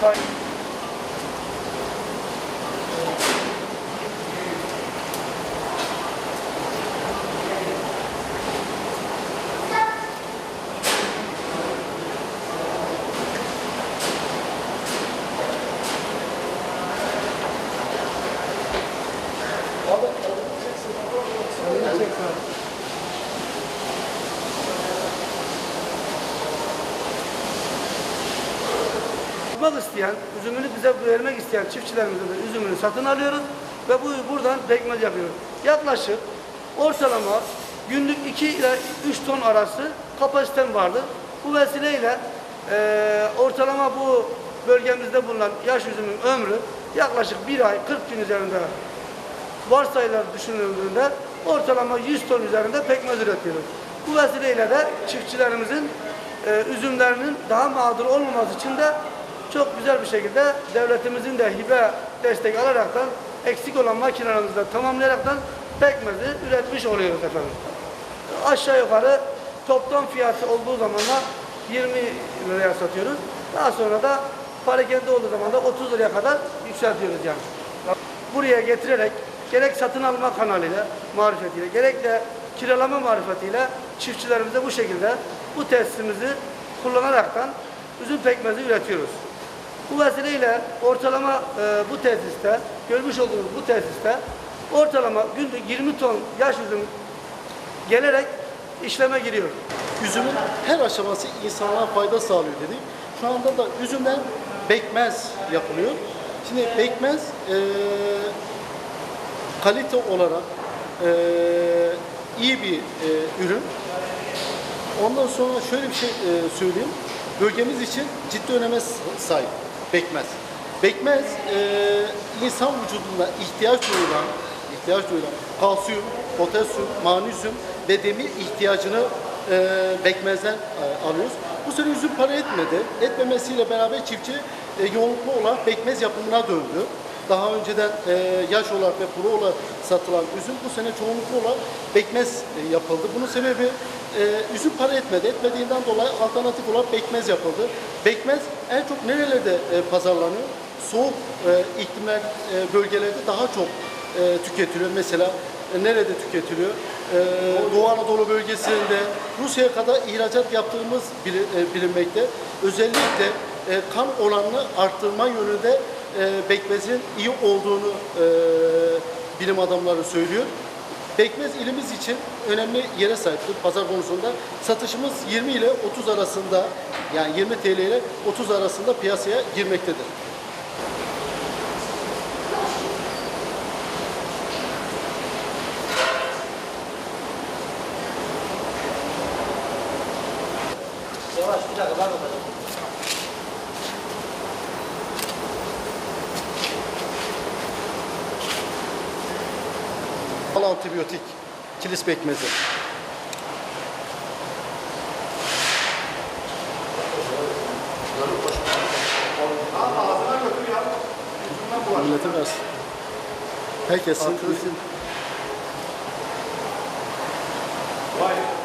Bye. Satmak isteyen, üzümünü bize vermek isteyen çiftçilerimizin de üzümünü satın alıyoruz ve bu buradan pekmez yapıyoruz. Yaklaşık ortalama günlük 2 ile 3 ton arası kapasitem vardır. Bu vesileyle eee, ortalama bu bölgemizde bulunan yaş üzümün ömrü yaklaşık 1 ay 40 gün üzerinde varsayılar düşünüldüğünde ortalama 100 ton üzerinde pekmez üretiyoruz. Bu vesileyle de çiftçilerimizin e, üzümlerinin daha mağdur olmaması için de çok güzel bir şekilde devletimizin de hibe destek alaraktan eksik olan makinelerimizi tamamlayaraktan pekmezi üretmiş oluyoruz efendim. Aşağı yukarı toplam fiyatı olduğu zaman da 20 liraya satıyoruz. Daha sonra da parakende olduğu zaman da 30 liraya kadar yükseltiyoruz yani buraya getirerek gerek satın alma kanalıyla, marifetiyle, gerek de kiralama marifetiyle çiftçilerimize bu şekilde bu tesisimizi kullanaraktan üzüm pekmezi üretiyoruz. Bu vesileyle ortalama e, bu tesiste, görmüş olduğunuz bu tesiste ortalama günlük 20 ton yaş üzüm gelerek işleme giriyor. Üzümün her aşaması insanlığa fayda sağlıyor dedik. Şu anda da üzümden bekmez yapılıyor. Şimdi bekmez eee, kalite olarak eee, iyi bir eee, ürün. Ondan sonra şöyle bir şey eee, söyleyeyim. Bölgemiz için ciddi öneme sahip bekmez. Bekmez eee, insan vücudunda ihtiyaç duyulan, ihtiyaç duyulan kalsiyum, potasyum, magnezyum ve demir ihtiyacını eee bekmezden eee, alıyoruz. Bu sene üzüm para etmedi. Etmemesiyle beraber çiftçi e, yoğunluklu olarak bekmez yapımına döndü. Daha önceden e, yaş olarak ve kuru olarak satılan üzüm bu sene çoğunluklu olarak bekmez e, yapıldı. Bunun sebebi e, üzüm para etmedi. Etmediğinden dolayı alternatif olarak bekmez yapıldı. Bekmez en çok nerelerde e, pazarlanıyor? Soğuk e, iklimler e, bölgelerde daha çok e, tüketiliyor. Mesela e, nerede tüketiliyor? E, Doğu Anadolu bölgesinde Rusya'ya kadar ihracat yaptığımız e, bilinmekte. Özellikle e, kan oranını arttırma yönünde e, bekmezin iyi olduğunu e, bilim adamları söylüyor. Bekmez ilimiz için önemli yere sahiptir pazar konusunda. Satışımız 20 ile 30 arasında yani 20 TL ile 30 arasında piyasaya girmektedir. Yavaş bir dakika ben bakacağım. Yasal antibiyotik kilis pekmezi. Millete versin. Herkesin. Herkesin. Vay.